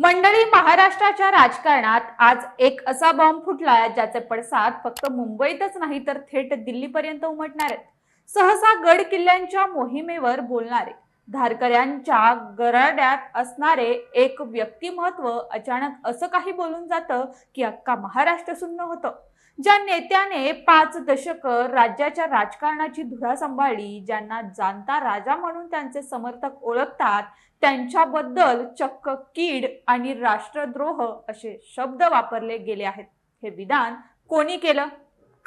मंडळी महाराष्ट्राच्या राजकारणात आज एक असा बॉम्ब फुटला ज्याचे पडसाद फक्त मुंबईतच नाही तर थेट दिल्लीपर्यंत उमटणार आहेत. सहसा गड किल्ल्यांच्या मोहिमेवर बोलणारे धारकऱ्यांच्या गराड्यात असणारे एक व्यक्तिमत्व अचानक असं काही बोलून जातं की अख्खा महाराष्ट्र सुन्न होतं. ज्या नेत्याने पाच दशक राज्याच्या राजकारणाची धुरा सांभाळली ज्यांना जाणता राजा म्हणून त्यांचे समर्थक ओळखतात त्यांच्याबद्दल चक्क कीड आणि राष्ट्रद्रोह असे शब्द वापरले गेले आहेत. हे विधान कोणी केलं?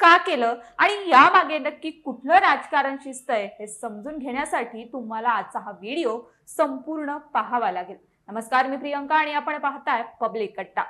का केलं? आणि यामागे नक्की कुठलं राजकारण शिजतंय हे समजून घेण्यासाठी तुम्हाला आजचा हा व्हिडिओ संपूर्ण पाहावा लागेल. नमस्कार मी प्रियंका आणि आपण पाहताय पब्लिक कट्टा.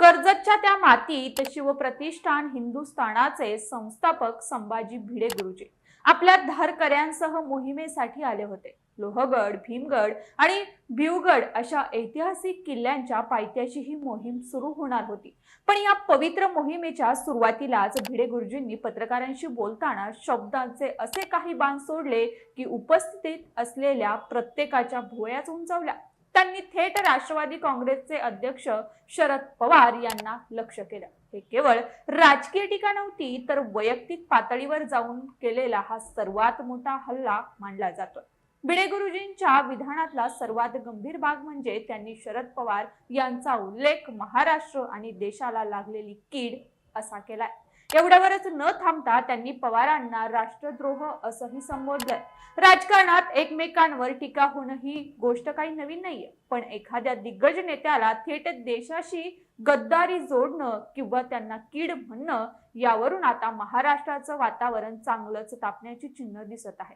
कर्जतच्या त्या मातीत शिवप्रतिष्ठान हिंदुस्थानाचे संस्थापक संभाजी भिडे गुरुजी. आपल्या धारकऱ्यांसह मोहिमेसाठी आले होते. लोहगड भीमगड आणि भिवगड अशा ऐतिहासिक किल्ल्यांच्या पायथ्याशी ही मोहीम सुरू होणार होती. पण या पवित्र मोहिमेच्या सुरुवातीलाच भिडे गुरुजींनी पत्रकारांशी बोलताना शब्दांचे असे काही बाण सोडले की उपस्थितीत असलेल्या प्रत्येकाच्या भोयाच उंचावल्या. त्यांनी थेट राष्ट्रवादी काँग्रेसचे अध्यक्ष शरद पवार यांना लक्ष केलं. हे केवळ राजकीय टीका नव्हती तर वैयक्तिक पातळीवर जाऊन केलेला हा सर्वात मोठा हल्ला मानला जातो भिडे गुरुजींच्या विधानातला सर्वात गंभीर भाग म्हणजे त्यांनी शरद पवार यांचा उल्लेख महाराष्ट्र आणि देशाला लागलेली कीड असा केलाय. एवढ्यावरच न थांबता त्यांनी पवारांना राष्ट्रद्रोह असंही संबोधलंय. राजकारणात एकमेकांवर टीका होणं ही गोष्ट काही नवीन नाहीये. पण एखाद्या दिग्गज नेत्याला थेट देशाशी गद्दारी जोडणं किंवा त्यांना कीड म्हणणं यावरून आता महाराष्ट्राचं वातावरण चांगलंच तापण्याची चिन्ह दिसत आहे.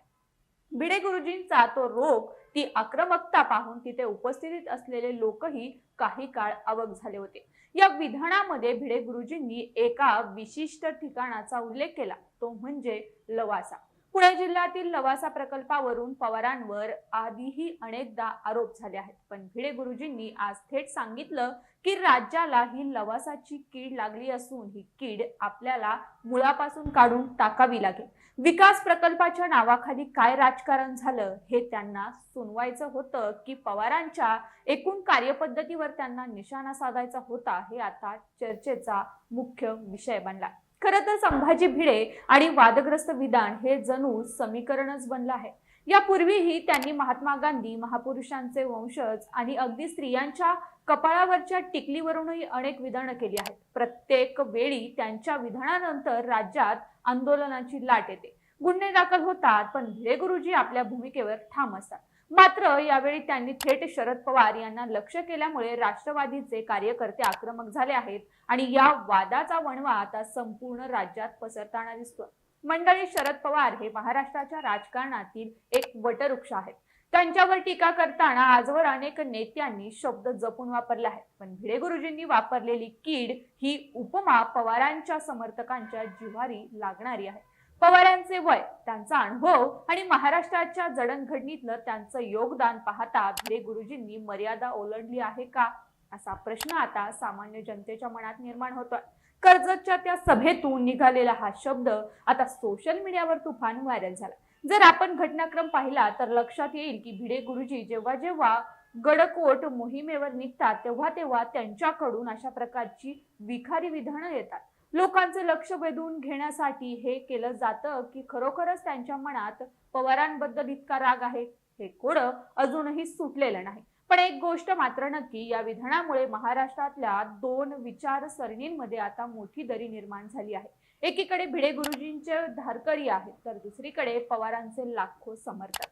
भिडे गुरुजींचा तो रोग ती आक्रमकता पाहून तिथे उपस्थितीत असलेले लोकही काही काळ अवक झाले होते. या विधानामध्ये भिडे गुरुजींनी एका विशिष्ट ठिकाणाचा उल्लेख केला तो म्हणजे लवासा. पुणे जिल्ह्यातील लवासा प्रकल्पावरून पवारांवर आधीही अनेकदा आरोप झाले आहेत. पण भिडे गुरुजींनी आज थेट सांगितलं की राज्याला ही लवासाची कीड लागली असून ही कीड आपल्याला मुळापासून काढून टाकावी लागेल. विकास प्रकल्पाच्या नावाखाली काय राजकारण झालं हे त्यांना सुनवायचं होतं की पवारांच्या एकूण कार्यपद्धतीवर त्यांना निशाणा साधायचा होता हे आता चर्चेचा मुख्य विषय बनला. खरं तर संभाजी भिडे आणि वादग्रस्त विधान हे जणू समीकरणच बनलं आहे. यापूर्वीही त्यांनी महात्मा गांधी महापुरुषांचे वंशज आणि अगदी स्त्रियांच्या कपाळावरच्या टिकलीवरूनही अनेक विधानं केली आहेत. प्रत्येक वेळी त्यांच्या विधानानंतर राज्यात आंदोलनाची लाट येते. गुन्हे दाखल होतात पण भिडे गुरुजी आपल्या भूमिकेवर ठाम असतात. मात्र यावेळी त्यांनी थेट शरद पवार यांना लक्ष केल्यामुळे राष्ट्रवादीचे कार्यकर्ते आक्रमक झाले आहेत आणि या वादाचा वणवा आता संपूर्ण राज्यात पसरताना दिसतो मंडळी शरद पवार हे महाराष्ट्राच्या राजकारणातील एक वटवृक्ष आहेत. त्यांच्यावर टीका करताना आजवर अनेक नेत्यांनी शब्द जपून वापरले आहेत. पण भिडे गुरुजींनी वापरलेली कीड ही उपमा पवारांच्या समर्थकांच्या जिव्हारी लागणारी आहे. पवारांचे वय त्यांचा अनुभव आणि महाराष्ट्राच्या जडणघडणीतलं त्यांचं योगदान पाहता भिडे गुरुजींनी मर्यादा ओलांडली आहे का? असा प्रश्न आता सामान्य जनतेच्या मनात निर्माण होतोय. कर्जतच्या त्या सभेतून निघालेला हा शब्द आता सोशल मीडियावर तुफान व्हायरल झाला. जर आपण घटनाक्रम पाहिला तर लक्षात येईल की भिडे गुरुजी जेव्हा जेव्हा गडकोट मोहिमेवर निघतात तेव्हा तेव्हा त्यांच्याकडून अशा प्रकारची विखारी विधानं येतात. लोकांचे लक्ष वेधून घेण्यासाठी हे केलं जातं की खरोखरच त्यांच्या मनात पवारांबद्दल इतका राग आहे हे कोडं अजूनही सुटलेलं नाही. पण एक गोष्ट मात्र नक्की या विधानामुळे महाराष्ट्रातल्या दोन विचारसरणींमध्ये आता मोठी दरी निर्माण झाली आहे. एकीकडे भिडे गुरुजींचे धारकरी आहेत तर दुसरीकडे पवारांचे लाखो समर्थक.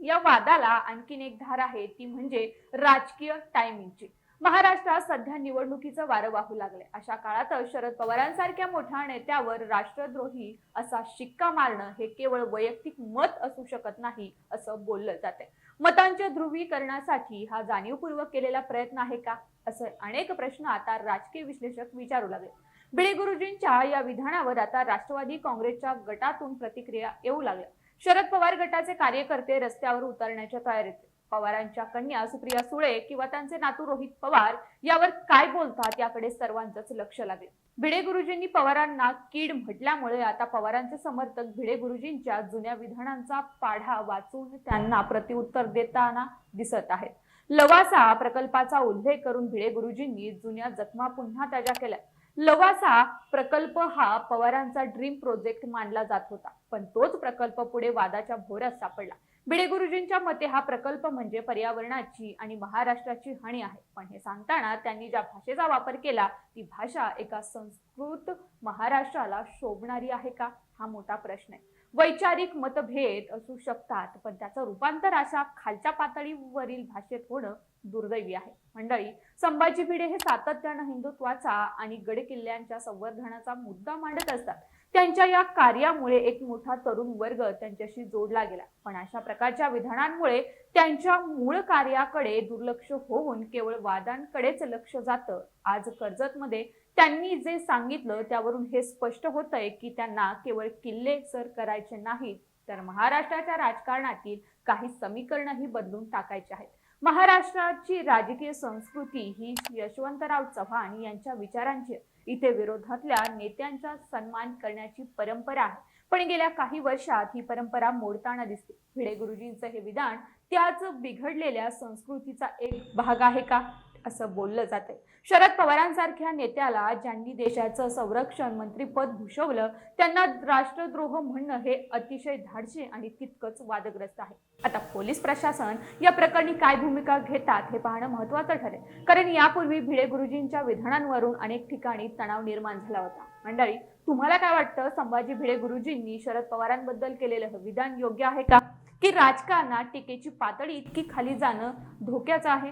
या वादाला आणखीन एक धार आहे ती म्हणजे राजकीय टायमिंगची महाराष्ट्रात सध्या निवडणुकीचं वारं वाहू लागले अशा काळातच शरद पवारांसारख्या मोठ्या नेत्यावर राष्ट्रद्रोही असा शिक्का मारणं हे केवळ वैयक्तिक मत असू शकत नाही असं बोललं जाते मतांच्या ध्रुवीकरणासाठी हा जाणीवपूर्वक केलेला प्रयत्न आहे का? असे अनेक प्रश्न आता राजकीय विश्लेषक विचारू लागले. भिडे गुरुजींच्या या विधानावर आता राष्ट्रवादी काँग्रेसच्या गटातून प्रतिक्रिया येऊ लागल्या. शरद पवार गटाचे कार्यकर्ते रस्त्यावर उतरण्याच्या तयारीत पवारांच्या कन्या सुप्रिया सुळे किंवा त्यांचे नातू रोहित पवार यावर काय बोलतात याकडे सर्वांचंच लक्ष लागेल. भिडे गुरुजींनी पवारांना कीड म्हटल्यामुळे आता पवारांचे समर्थक भिडे गुरुजींच्या जुन्या विधानांचा पाढा वाचून त्यांना प्रतिउत्तर देताना दिसत आहेत. लवासा प्रकल्पाचा उल्लेख करून भिडे गुरुजींनी जुन्या जखमा पुन्हा ताज्या केल्या. लवासा प्रकल्प हा पवारांचा ड्रीम प्रोजेक्ट मानला जात होता. पण तोच प्रकल्प पुढे वादाच्या भोरात सापडला. भिडे गुरुजींच्या मते हा प्रकल्प म्हणजे पर्यावरणाची आणि महाराष्ट्राची हानी आहे. पण हे सांगताना त्यांनी ज्या भाषेचा वापर केला ती भाषा एका संस्कृत महाराष्ट्राला शोभणारी आहे का? हा मोठा प्रश्न आहे. वैचारिक मतभेद असू शकतात पण त्याचं रूपांतर अशा खालच्या पातळीवरील भाषेत होणं दुर्दैवी आहे. मंडळी संभाजी भिडे हे सातत्यानं हिंदुत्वाचा आणि गड किल्ल्यांच्या संवर्धनाचा मुद्दा मांडत असतात. त्यांच्या या कार्यामुळे एक मोठा तरुण वर्ग त्यांच्याशी जोडला गेला. पण अशा प्रकारच्या विधानांमुळे त्यांच्या मूळ कार्याकडे दुर्लक्ष होऊन केवळ वादांकडेच लक्ष जातं. आज कर्जतमध्ये त्यांनी जे सांगितलं त्यावरून हे स्पष्ट होतंय की त्यांना केवळ किल्ले सर करायचे नाहीत तर महाराष्ट्राच्या राजकारणातील काही समीकरणही बदलून टाकायचे आहेत. महाराष्ट्राची राजकीय संस्कृती ही यशवंतराव चव्हाण यांच्या विचारांची इथे विरोधातल्या नेत्यांचा सन्मान करण्याची परंपरा आहे. पण गेल्या काही वर्षात ही परंपरा मोडताना दिसते. भिडे गुरुजींचं हे विधान त्याच बिघडलेल्या संस्कृतीचा एक भाग आहे का? असं बोललं जातंय. शरद पवारांसारख्या नेत्याला ज्यांनी देशाचं संरक्षण मंत्रीपद भूषवलं त्यांना राष्ट्रद्रोह म्हणणं हे अतिशय धाडसी आणि तितकंच वादग्रस्त आहे. आता पोलीस प्रशासन या प्रकरणी काय भूमिका घेतात हे पाहणं महत्वाचं ठरेल. कारण यापूर्वी भिडे गुरुजींच्या विधानांवरून अनेक ठिकाणी तणाव निर्माण झाला होता. मंडळी तुम्हाला काय वाटतं? संभाजी भिडे गुरुजींनी शरद पवारांबद्दल केलेलं विधान योग्य आहे का? की राजकारणात टीकेची पातळी इतकी खाली जाणं धोक्याचं आहे?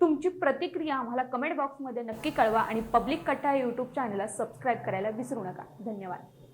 तुमची प्रतिक्रिया आम्हाला कमेंट बॉक्समध्ये नक्की कळवा आणि पब्लिक कट्टा या यूट्यूब चॅनलला सबस्क्राईब करायला विसरू नका. धन्यवाद.